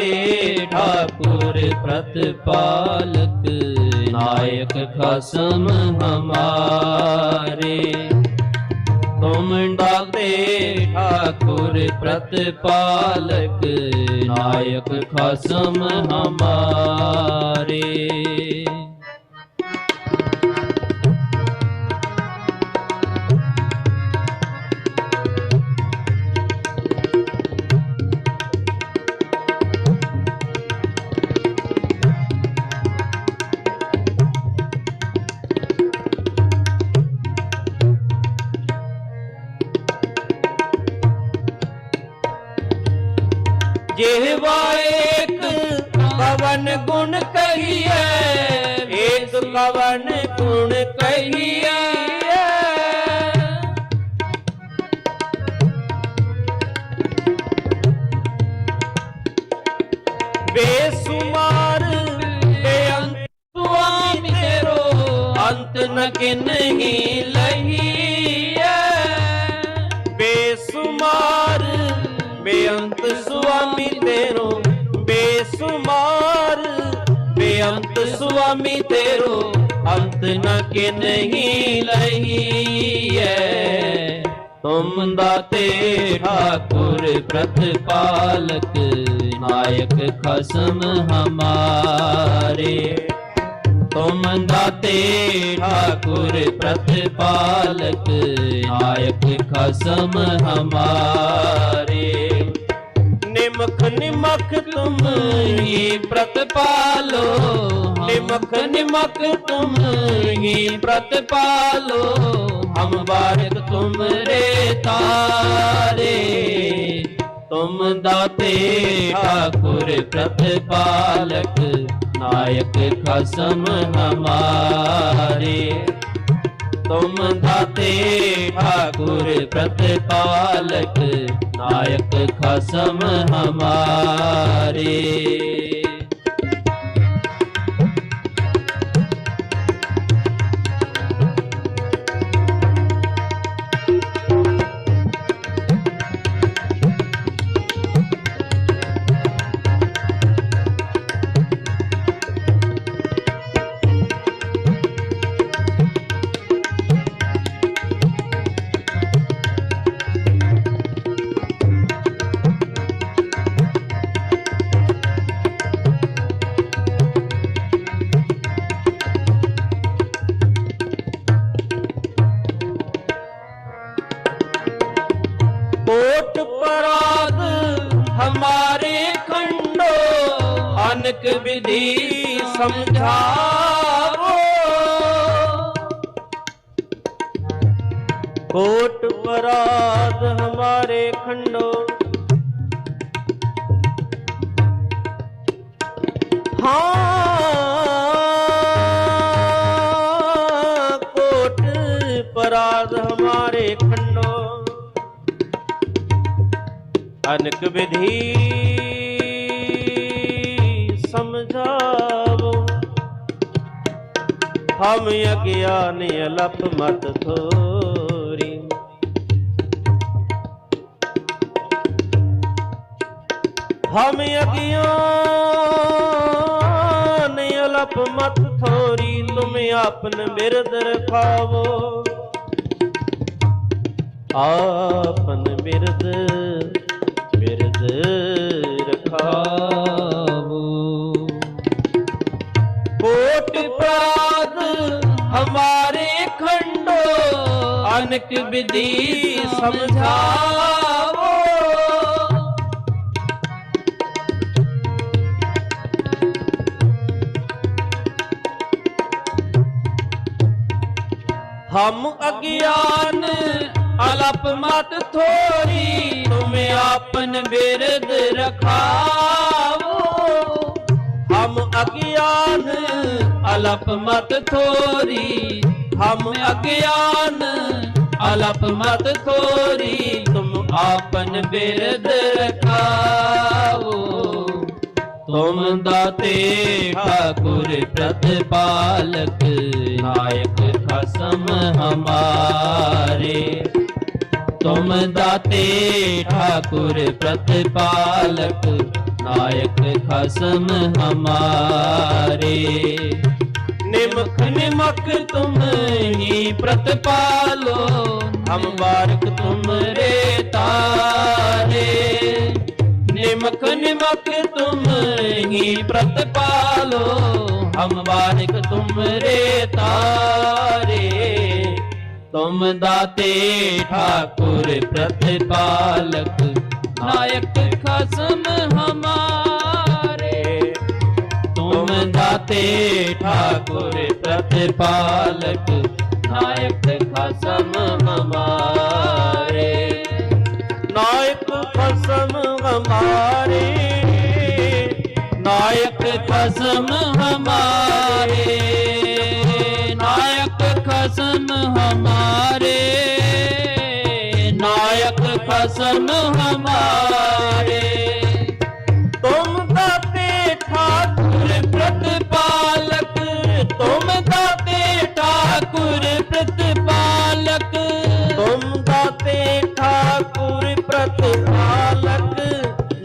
ਦਾਤੇ ਠਾਕੁਰ ਪ੍ਰਤਪਾਲਕ ਨਾਇਕ ਖਸਮ ਹਮਾਰੇ। ਤੁਮ ਦਾਤੇ ਠਾਕੁਰ ਪ੍ਰਤਪਾਲਕ ਨਾਇਕ ਖਸਮ ਹਮਾਰੇ। ਜਿਹਵਾ ਏਕ ਕਵਨ ਗੁਣ ਕਹੀਏ ਏਕ ਕਵਨ ਗੁਣ ਕਹੀਏ ਬੇਸੁਮਾਰ ਬੇਅੰਤ ਸੁਆਮੀ ਤੇਰੋ ਅੰਤ ਨ ਕਿਨਹੀ ਬੇਅੰਤ ਸੁਆਮੀ ਤੇਰੋ ਅੰਤ ਨ ਕਿਨਹੀ ਲਹੀਐ ਤੁਮ ਦਾਤੇ ਠਾਕੁਰ ਪ੍ਰਤਪਾਲਕ, ਨਾਇਕ ਖਸਮ ਹਮਾਰੇ। ਤੁਮ ਦਾਤੇ ਠਾਕੁਰ ਪ੍ਰਤਪਾਲਕ ਨਾਇਕ ਖਸਮ ਹਮਾਰੇ ਨਿਮਖ ਨਿਮਖ ਤੁਮ ਹੀ ਪ੍ਰਤਪਾਲੋ। ਨਿਮਖ ਨਿਮਖ ਤੁਮ ਹੀ ਪ੍ਰਤਪਾਲੋ। ਹਮ ਬਾਰਿਕ ਤੁਮਰੇ ਤਾਰੇ। ਤੁਮ ਦਾਤੇ ਠਾਕੁਰ ਪ੍ਰਤਪਾਲਕ, ਨਾਇਕ ਖਸਮ ਹਮਾਰੇ। ਤੁਮ ਦਾਤੇ ਠਾਕੁਰ ਪ੍ਰਤਪਾਲਕ ਨਾਇਕ ਖਸਮ ਹਮਾਰੇ। ਨਾਨਕ ਵਿਧੀ ਸਮਝਾਵੋ। ਕੋਟ ਵਰਾਦ ਹਮਾਰੇ ਖੰਡੋ। ਹਾਂ ਕੋਟ ਪਰਾਦ ਹਮਾਰੇ ਖੰਡੋ। ਅਨਕ ਵਿਧੀ ਹਮ ਅਗਿਆਨ ਅਲਪ ਮਤ ਥੋਰੀ। ਹਮ ਅਗਿਆਨ ਅਲਪ ਮਤ ਥੋਰੀ, ਤੁਮ ਆਪਨ ਬਿਰਦ ਰਖਾਵੋ ਆਪਨ ਬਿਰਦ ਬਿਰਦ ਰਖਾਵੋ ਕੋਟ ਪ੍ਰਾਦ ਹਮਾਰੇ ਖੰਡੋ ਅਨਕ ਵਿਧੀ ਸਮਝਾਵੋ ਹਮ ਅਗਿਆਨ ਅਲਪ ਮਤ ਥੋਰੀ ਤੁਮ ਆਪਨ ਬਿਰਦ ਰਖਾਵੋ ਹਮ ਅਗਿਆਨ ਅਲਪ ਮਤ ਥੋਰੀ, ਹਮ ਅਗਿਆਨ। ਅਲਪ ਮਤ ਥੋਰੀ, ਤੁਮ ਆਪਨ ਬਿਰਦ ਰਖਾਓ। ਤੁਮ ਦਾਤੇ ਠਾਕੁਰ ਪ੍ਰਤਪਾਲਕ, ਨਾਇਕ ਖਸਮ ਹਮਾਰੇ। ਤੁਮ ਦਾਤੇ ਠਾਕੁਰ ਪ੍ਰਤਪਾਲਕ, ਨਾਇਕ ਖਸਮ ਹਮਾਰੇ। निमख निमक तुम ही प्रतिपालो हम बारक तुम रे तारे निमख निमक तुम ही प्रतिपालो हम बारक तुम रे तारे तुम दाते ठाकुर प्रतिपालक नायक खसम हमारे ਤੇ ਠਾਕੁਰ ਪ੍ਰਤਿਪਾਲਕ, ਨਾਇਕ ਖਸਮ ਹਮਾਰੇ। ਨਾਇਕ ਖਸਮ ਹਮਾਰੇ, ਨਾਇਕ ਖਸਮ ਹਮਾਰੇ, ਨਾਇਕ ਖਸਮ ਹਮਾਰੇ, ਨਾਇਕ ਖਸਮ ਹਮਾਰੇ। ਠਾਕੁਰ ਪ੍ਰਤਪਾਲਕ ਤੁਮ ਦਾਤੇ ਠਾਕੁਰ ਪ੍ਰਤਪਾਲਕ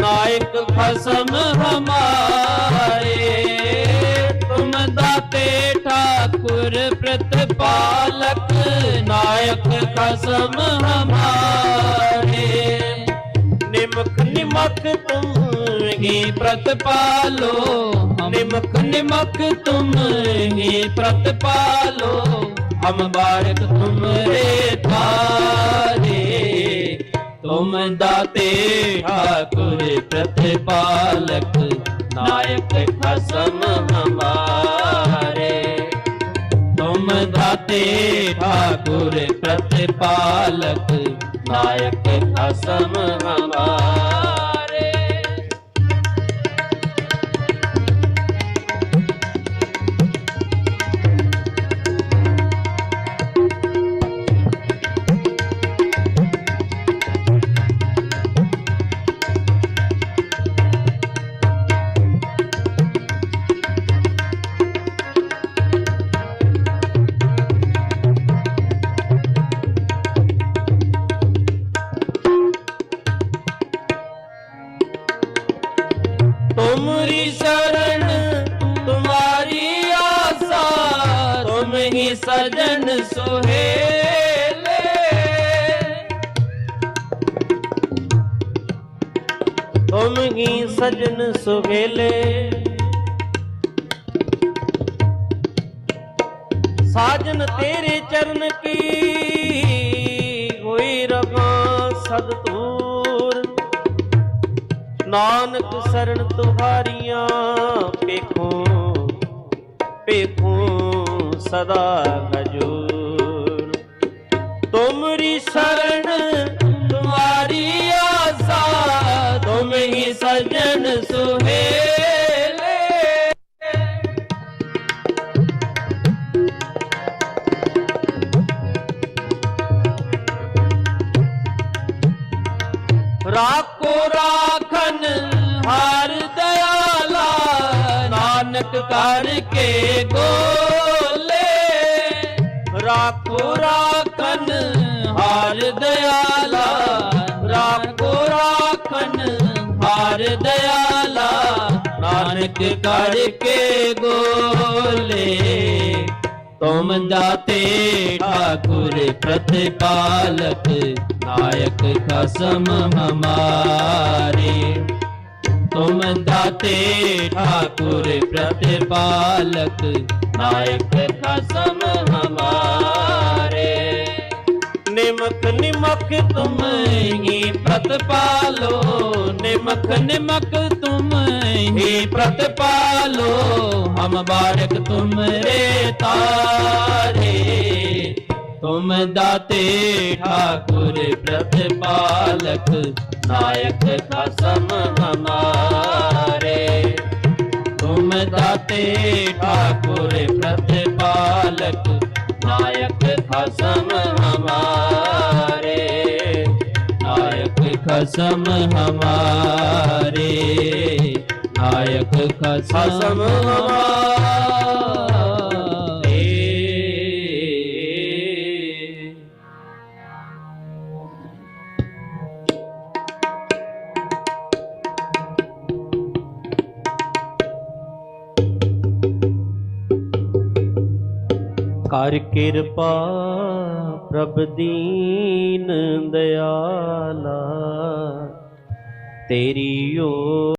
ਨਾਇਕ ਖਸਮ ਹਮਾਰੇ ਤੁਮ ਦਾਤੇ ਠਾਕੁਰ ਪ੍ਰਤਪਾਲਕ ਨਾਇਕ ਖਸਮ ਹਮਾਰੇ ਨਿਮਖ ਨਿਮਖ ਤੁਮ ही प्रतिपालो निमक निमक तुम ही प्रतिपालो हम बारक तुम रे थारे तुम दाते ठाकुर प्रतिपालक नायक खसम हमारे तुम दाते ठाकुर प्रतिपालक नायक खसम हमारे ਗੁੰਮਗੀ ਸਜਣ ਸੁਵੇਲੇ ਸਾਜਨ ਤੇਰੇ ਚਰਨ ਕੀ ਹੋਈ ਰਗਾ ਸਦ ਤੂਰ ਨਾਨਕ ਸਰਣ ਤੁਹਾਰੀਆਂ ਪੇਖੋ ਪੇਖੋ ਸਦਾ ਹਜੂਰ ਤੁਮਰੀ ਸਰਣ ਰਾਖੋ ਰਾਖਨ ਹਰ ਦਇਆਲਾ ਨਾਨਕ ਕਰਕੇ ਗੋਲੇ ਰਾਖੋ ਰਾਖਨ ਹਰ ਦਇਆਲਾ ਰਾਖੋ ਰਾਖਨ ਹਰ ਦਇਆਲਾ ਨਾਨਕ ਕਰਕੇ ਗੋਲੇ ਤੁਮ ਦਾਤੇ ਠਾਕੁਰ ਪ੍ਰਤਿਪਾਲਕ ਨਾਇਕ ਕਸਮ ਹਮਾਰੇ। ਤੁਮ ਦਾਤੇ ਠਾਕੁਰ ਪ੍ਰਤਿਪਾਲਕ ਨਾਇਕ ਕਸਮ ਹਮਾਰੇ। निमक निमक तुम ही प्रतिपालो, निमक निमक तुम ही प्रतिपालो, हम बारक तुम रे तारे। तुम दाते ठाकुर प्रतिपालक, नायक खसम हमारे। तुम दाते ठाकुर प्रतिपालक नायक खसम हमारे नायक खसम हमारे नायक खसम हमारे ਹਰ ਕਿਰਪਾ ਪ੍ਰਭ ਦੀਨ ਦਿਆਲਾ ਤੇਰੀ ਓ